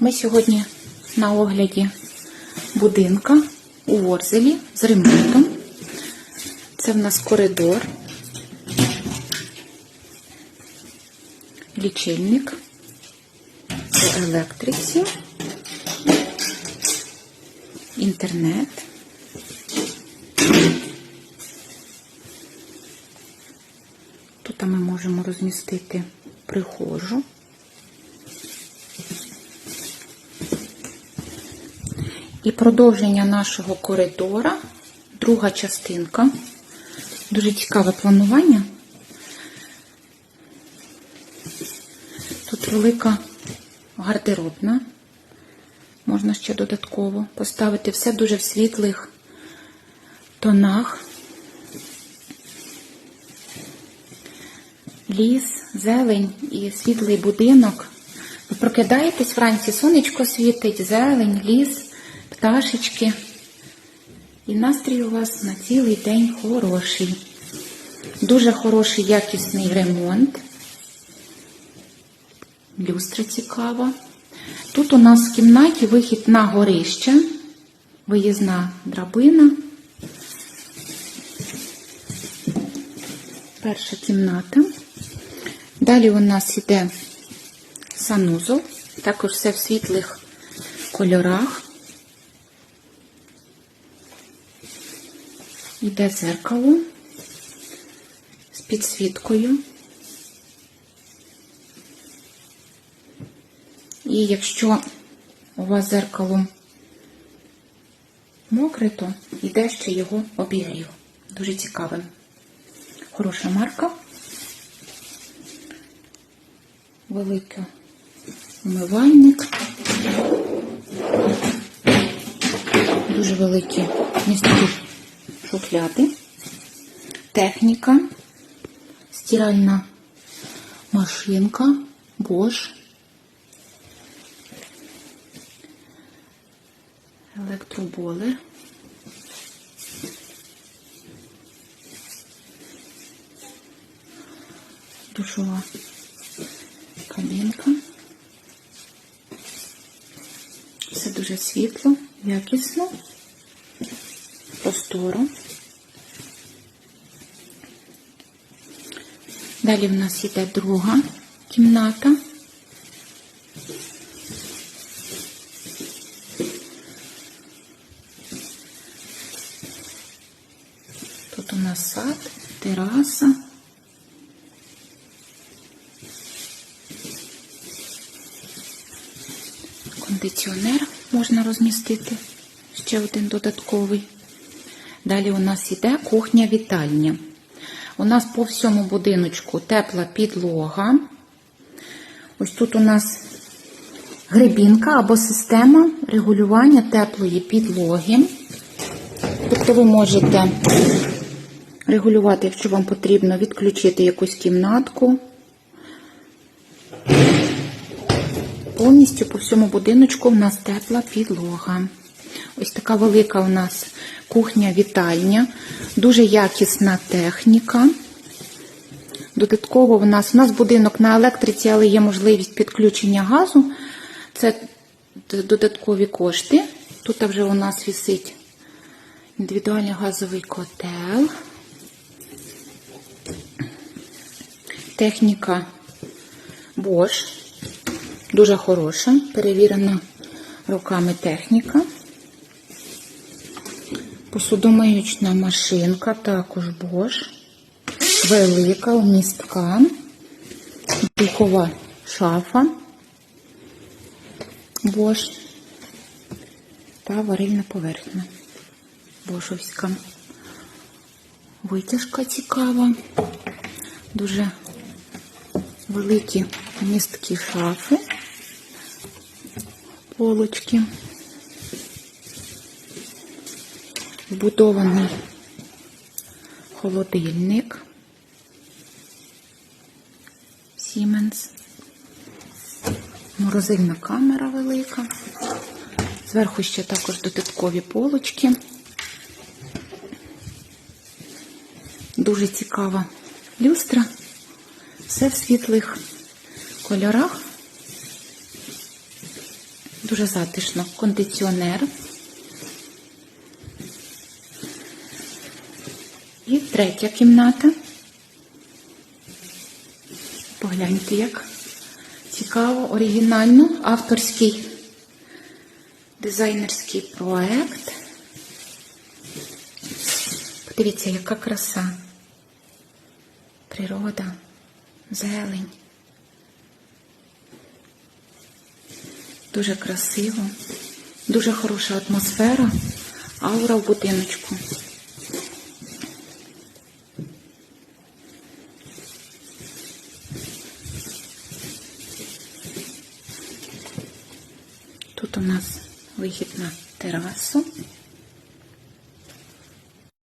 Ми сьогодні на огляді будинка у Ворзелі з ремонтом. Це в нас коридор, лічильник по електриці, інтернет. Тут ми можемо розмістити прихожу. І продовження нашого коридора, друга частинка. Дуже цікаве планування. Тут велика гардеробна. Можна ще додатково поставити все дуже в світлих тонах. Ліс, зелень і світлий будинок. Ви прокидаєтесь вранці, сонечко світить, зелень, ліс, пташечки. І настрій у вас на цілий день хороший. Дуже хороший якісний ремонт. Люстра цікава. Тут у нас в кімнаті вихід на горище, виїзна драбина. Перша кімната. Далі у нас йде санузол, також все в світлих кольорах. Йде зеркало з підсвіткою. І якщо у вас зеркало мокре, то йде ще його обігрів. Дуже цікавим. Хороша марка. Великий умивальник. Дуже великі місткі шухляди. Техніка. Стиральна машинка. Bosch. Електроболер. Душова кабінка. Все дуже світло, якісно, просторо. Далі в нас йде друга кімната. Тут у нас сад, тераса. Кондиціонер можна розмістити, ще один додатковий. Далі у нас йде кухня-вітальня. У нас по всьому будиночку тепла підлога. Ось тут у нас грибінка або система регулювання теплої підлоги. Тобто ви можете регулювати, якщо вам потрібно, відключити якусь кімнатку. Повністю по всьому будиночку в нас тепла підлога. Ось така велика у нас кухня-вітальня, дуже якісна техніка. Додатково в нас, у нас будинок на електриці, але є можливість підключення газу. Це додаткові кошти. Тут вже у нас висить індивідуальний газовий котел. Техніка Bosch. Дуже хороша, перевірена руками техніка. Посудомиючна машинка, також Bosch. Велика, вмістка, духова шафа Bosch та варильна поверхня. Бошовська. Витяжка цікава. Дуже великі місткі шафи, полочки, вбудований холодильник Siemens, морозильна камера велика, зверху ще також додаткові полочки. Дуже цікава люстра, все в світлих кольорах. Дуже затишно. Кондиціонер. І третя кімната. Погляньте, як цікаво, оригінально, авторський дизайнерський проект. Подивіться, яка краса. Природа, зелень. Дуже красиво, дуже хороша атмосфера, аура в будиночку. Тут у нас вихід на терасу.